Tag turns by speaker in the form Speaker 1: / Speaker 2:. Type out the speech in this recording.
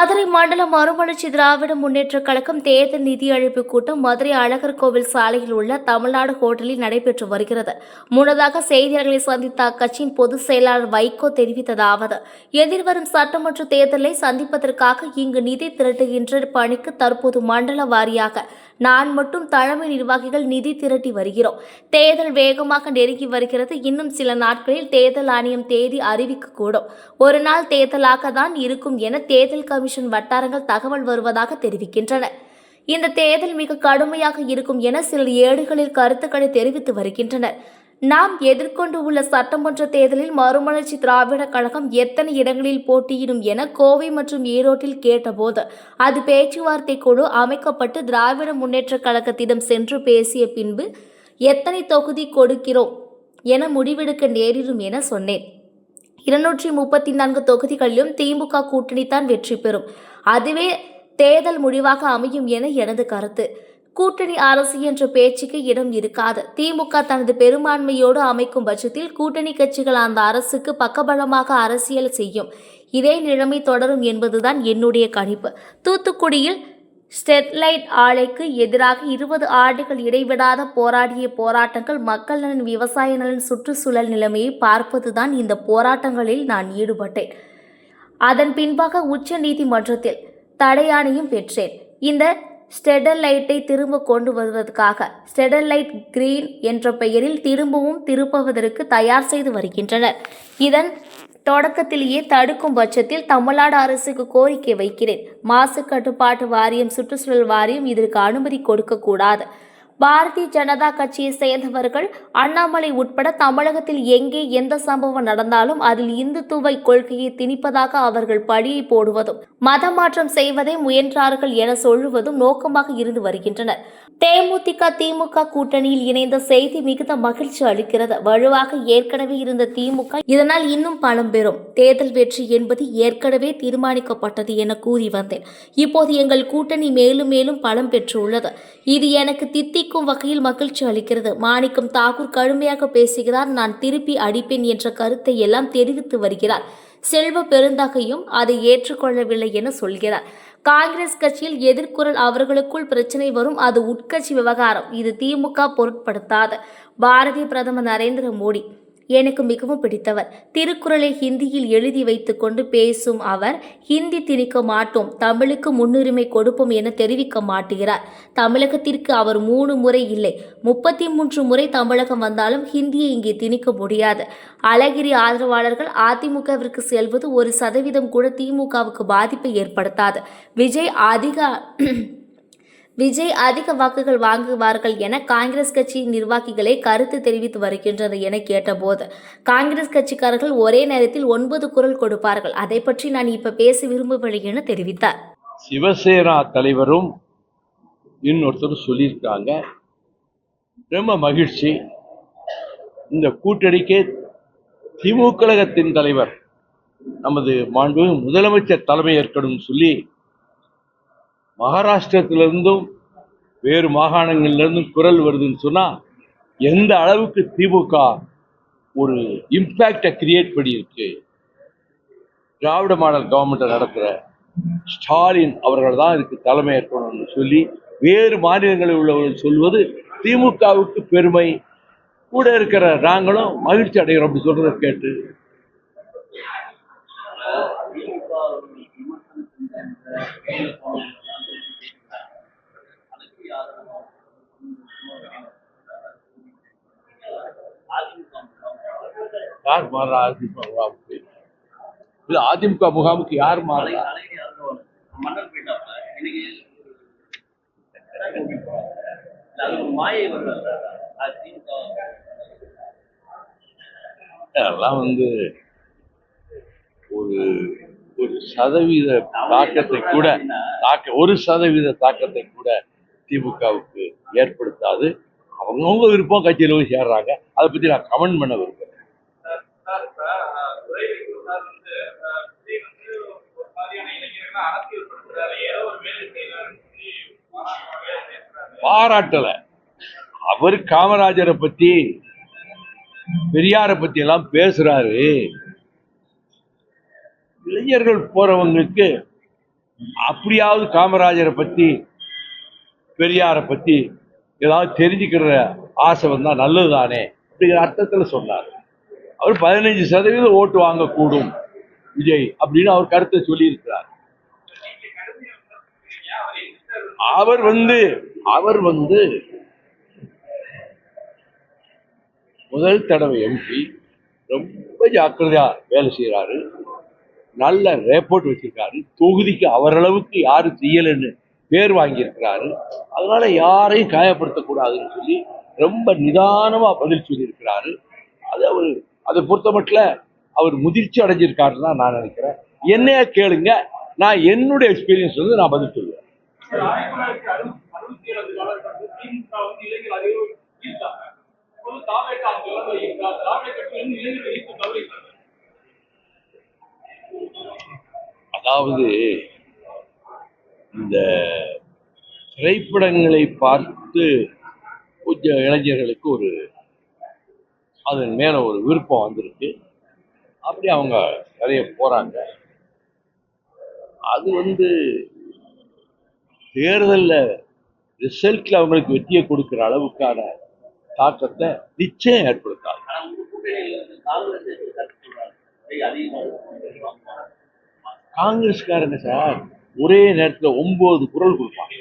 Speaker 1: மதுரை மண்டல மறுமலர்ச்சி திராவிட முன்னேற்ற கழகம் தேர்தல் நிதி அழைப்பு கூட்டம் மதுரை அழகர் கோவில் சாலையில் உள்ள தமிழ்நாடு ஹோட்டலில் நடைபெற்று வருகிறது. முன்னதாக செய்தியாளர்களை சந்தித்த அக்கட்சியின் பொதுச் செயலாளர் வைகோ தெரிவித்ததாவது எதிர்வரும் சட்டமன்ற தேர்தலை சந்திப்பதற்காக இங்கு நிதி திரட்டுகின்ற பணிக்கு தற்போது மண்டல வாரியாக நான் மட்டும் தலைமை நிர்வாகிகள் நிதி திரட்டி வருகிறோம். தேர்தல் வேகமாக நெருங்கி வருகிறது. இன்னும் சில நாட்களில் தேர்தல் ஆணையம் தேதி அறிவிக்கக்கூடும் ஒரு நாள் தேர்தலாக தான் இருக்கும் என தேர்தல் கமிஷன் வட்டாரங்கள் தகவல் வருவதாக தெரிவிக்கின்றன. இந்த தேர்தல் மிக கடுமையாக இருக்கும் என சிலர் ஏடுகளில் கருத்துக்களை தெரிவித்து வருகின்றனர். நாம் எதிர்கொண்டு உள்ள சட்டமன்ற தேர்தலில் மறுமலர்ச்சி திராவிட கழகம் எத்தனை இடங்களில் போட்டியிடும் என கோவை மற்றும் ஈரோட்டில் கேட்டபோது அது பேச்சுவார்த்தை குழு அமைக்கப்பட்டு திராவிட முன்னேற்ற கழகத்திடம் சென்று பேசிய பின்பு எத்தனை தொகுதி கொடுக்கிறோம் என முடிவெடுக்க நேரிடும் என சொன்னேன். இருநூற்றி முப்பத்தி நான்கு தொகுதிகளிலும் திமுக கூட்டணி தான் வெற்றி பெறும். அதுவே தேர்தல் முடிவாக அமையும் என எனது கருத்து. கூட்டணி அரசு என்ற பேச்சுக்கு இடம் இருக்காது. திமுக தனது பெரும்பான்மையோடு அமைக்கும் பட்சத்தில் கூட்டணி கட்சிகள் அந்த அரசுக்கு பக்கபலமாக அரசியல் செய்யும். இதே நிலைமை தொடரும் என்பதுதான் என்னுடைய கணிப்பு. தூத்துக்குடியில் ஸ்டெர்லைட் ஆலைக்கு எதிராக இருபது ஆண்டுகள் இடைவிடாத போராடிய போராட்டங்கள் மக்கள் நலன் விவசாய நலன் சுற்றுச்சூழல் நிலைமையை பார்ப்பதுதான் இந்த போராட்டங்களில் நான் ஈடுபட்டேன். அதன் பின்பாக உச்ச நீதிமன்றத்தில் தடையாணையும் பெற்றேன். இந்த ஸ்டெடலைட்டை திரும்ப கொண்டு வருவதற்காக. ஸ்டெடலைட் கிரீன் என்ற பெயரில் திரும்பவும் திருப்புவதற்கு தயார் செய்து வருகின்றனர். இதன் தொடக்கத்திலேயே தடுக்கும் பட்சத்தில் தமிழ்நாடு அரசுக்கு கோரிக்கை வைக்கிறேன். மாசு கட்டுப்பாட்டு வாரியம் சுற்றுச்சூழல் வாரியம் இதற்கு அனுமதி கொடுக்கக்கூடாது பாரதிய ஜனதா கட்சியை சேர்ந்தவர்கள் அண்ணாமலை உட்பட தமிழகத்தில் எங்கே எந்த சம்பவம் நடந்தாலும் அதில் இந்துத்துவை கொள்கையை திணிப்பதாக அவர்கள் பழியை போடுவதும் மதமாற்றம் செய்வதை முயன்றார்கள் என சொல்லுவதும் நோக்கமாக இருந்து வருகின்றனர். தேமுதிக திமுக கூட்டணியில் இணைந்த செய்தி மிகுந்த மகிழ்ச்சி அளிக்கிறது. வலுவாக ஏற்கனவே இருந்த திமுக இதனால் இன்னும் பலம் பெறும். தேர்தல் வெற்றி என்பது ஏற்கனவே தீர்மானிக்கப்பட்டது என கூறி வந்தேன். இப்போது எங்கள் கூட்டணி மேலும் மேலும் பலம் பெற்றுள்ளது. இது எனக்கு தித்திக்கும் வகையில் மகிழ்ச்சி அளிக்கிறது. மாணிக்கம் தாக்கூர் கடுமையாக பேசுகிறார். நான் திருப்பி அடிப்பேன் என்ற கருத்தை எல்லாம் தெரிவித்து வருகிறார். செல்வ பெருந்தகையும் அதை ஏற்றுக்கொள்ளவில்லை என சொல்கிறார். காங்கிரஸ் கட்சியில் எதிர்குரல் அவர்களுக்குள் பிரச்சனை வரும். அது உட்கட்சி விவகாரம். இது திமுக பொருட்படுத்தாத. பாரதிய பிரதமர் நரேந்திர மோடி எனக்கு மிகவும் பிடித்தவர். திருக்குறளை ஹிந்தியில் எழுதி வைத்துக்கொண்டு பேசும் அவர் ஹிந்தி திணிக்க மாட்டோம் தமிழுக்கு முன்னுரிமை கொடுப்போம் என தெரிவிக்க மாட்டுகிறார். தமிழகத்திற்கு அவர் மூணு முறை இல்லை. முப்பத்தி மூன்று முறை தமிழகம் வந்தாலும் ஹிந்தியை இங்கே திணிக்க முடியாது. அழகிரி ஆதரவாளர்கள் அதிமுகவிற்கு செல்வது ஒரு சதவீதம் கூட திமுகவுக்கு பாதிப்பை ஏற்படுத்தாது. விஜய் அதிக விஜய் அதிக வாக்குகள் வாங்குவார்கள் என காங்கிரஸ் கட்சி நிர்வாகிகளே கருத்து தெரிவித்து வருகின்றனர் என கேட்டபோது காங்கிரஸ் கட்சிக்காரர்கள் ஒரே நேரத்தில் ஒன்பது குரல் கொடுப்பார்கள். அதை பற்றி நான் இப்ப பேச விரும்பவில்லை என தெரிவித்தார்.
Speaker 2: சிவசேனா தலைவரும் இன்னொருத்தரும் சொல்லியிருக்காங்க. ரொம்ப மகிழ்ச்சி. இந்த கூட்டணிக்கு திமுக கழகத்தின் தலைவர் நமது மாண்பு முதலமைச்சர் தலைமை ஏற்கணும் சொல்லி மகாராஷ்டிரத்திலிருந்தும் வேறு மாகாணங்களிலிருந்தும் குரல் வருதுன்னு சொன்னால் எந்த அளவுக்கு திமுக ஒரு இம்பேக்டை கிரியேட் பண்ணியிருக்கு? திராவிட மாடல் கவர்மெண்ட்டை நடத்துகிற ஸ்டாலின் அவர்கள் தான் இதுக்கு தலைமை ஏற்கணும்னு சொல்லி வேறு மாநிலங்களில் உள்ளவர்கள் சொல்வது திமுகவுக்கு பெருமை. கூட இருக்கிற நாங்களும் மகிழ்ச்சி அடைகிறோம் அப்படி சொல்றதை கேட்டு. யார் மாறா அதிமுக முகாமுக்கு இல்ல அதிமுக முகாமுக்கு யார் மாறா?
Speaker 3: மன்னர் போயிட்டாப்ல. இன்னைக்கு அது ஒரு மாயை வருது அது திமுக.
Speaker 2: அதெல்லாம் வந்து ஒரு ஒரு சதவீத தாக்கத்தை கூட தாக்க ஒரு சதவீத தாக்கத்தை கூட திமுகவுக்கு ஏற்படுத்தாது. அவங்கவுங்க விருப்பம் கட்சியில் போய் சேர்றாங்க. அதை பத்தி நான் கமெண்ட் பண்ண விரும்புறேன்
Speaker 4: சார் இப்ப அஹ், துரை சார் வந்து அஹ், விஜய் வந்து ஒரு மாதிரியான இளைஞர்களை அரசியல்படுத்துறாரு ஏதோ ஒரு வேலை செய்யறாருன்னு சொல்லி பாராட்டுறாரு, பேசுறாரு.
Speaker 2: பாராட்டல. அவர் காமராஜரை பத்தி பெரியாரை பத்தி எல்லாம் பேசுறாரு. இளைஞர்கள் போறவங்களுக்கு அப்படியாவது காமராஜரை பத்தி பெரியாரை பத்தி ஏதாவது தெரிஞ்சுக்கிற ஆசை வந்தா நல்லது தானே அப்படிங்கிற அர்த்தத்துல சொன்னார். அவர் பதினஞ்சு சதவீதம் ஓட்டு வாங்கக்கூடும் விஜய் அப்படின்னு அவர் கருத்தை சொல்லியிருக்கிறார். அவர் வந்து அவர் வந்து முதல் தடவை எம்பி ரொம்ப ஜாக்கிரதையா வேலை செய்யறாரு நல்ல ரேப்போர்ட் வச்சிருக்காரு. தொகுதிக்கு அவரளவுக்கு யாரும் செய்யலைன்னு பேர் வாங்கியிருக்கிறாரு. அதனால யாரையும் காயப்படுத்தக்கூடாதுன்னு சொல்லி ரொம்ப நிதானமா பதில் சொல்லியிருக்கிறாரு. அது அவர் அதை பொறுத்த மட்டும் அவர் முதிர்ச்சி அடைஞ்சிருக்காருன்னு தான் நான் நினைக்கிறேன். என்னைய கேளுங்க. நான் என்னுடைய எக்ஸ்பீரியன்ஸ் வந்து நான் பதில் சொல்லுவேன்.
Speaker 4: திமுக வந்து இளைஞர் அதிகம் ஈர்த்தாங்க இப்போது தாவேக்கா திராவிட கட்சியிலிருந்து தவறிட்டாங்க
Speaker 2: அதாவது இந்த திரைப்படங்களை பார்த்து கொஞ்சம் இளைஞர்களுக்கு ஒரு அதன் மேல ஒரு விருப்பம் வந்திருக்கு. அப்படி அவங்க நிறைய போறாங்க. அது வந்து தேர்தல்ல ரிசல்ட்ல அவங்களுக்கு வெற்றியை கொடுக்கிற அளவுக்கான தாக்கத்தை நிச்சயம் ஏற்படுத்தாது.
Speaker 3: காங்கிரஸ்
Speaker 2: காங்கிரஸ்காரங்க சார் ஒரே நேரத்துல ஒன்பது குரல் கொடுப்பாங்க.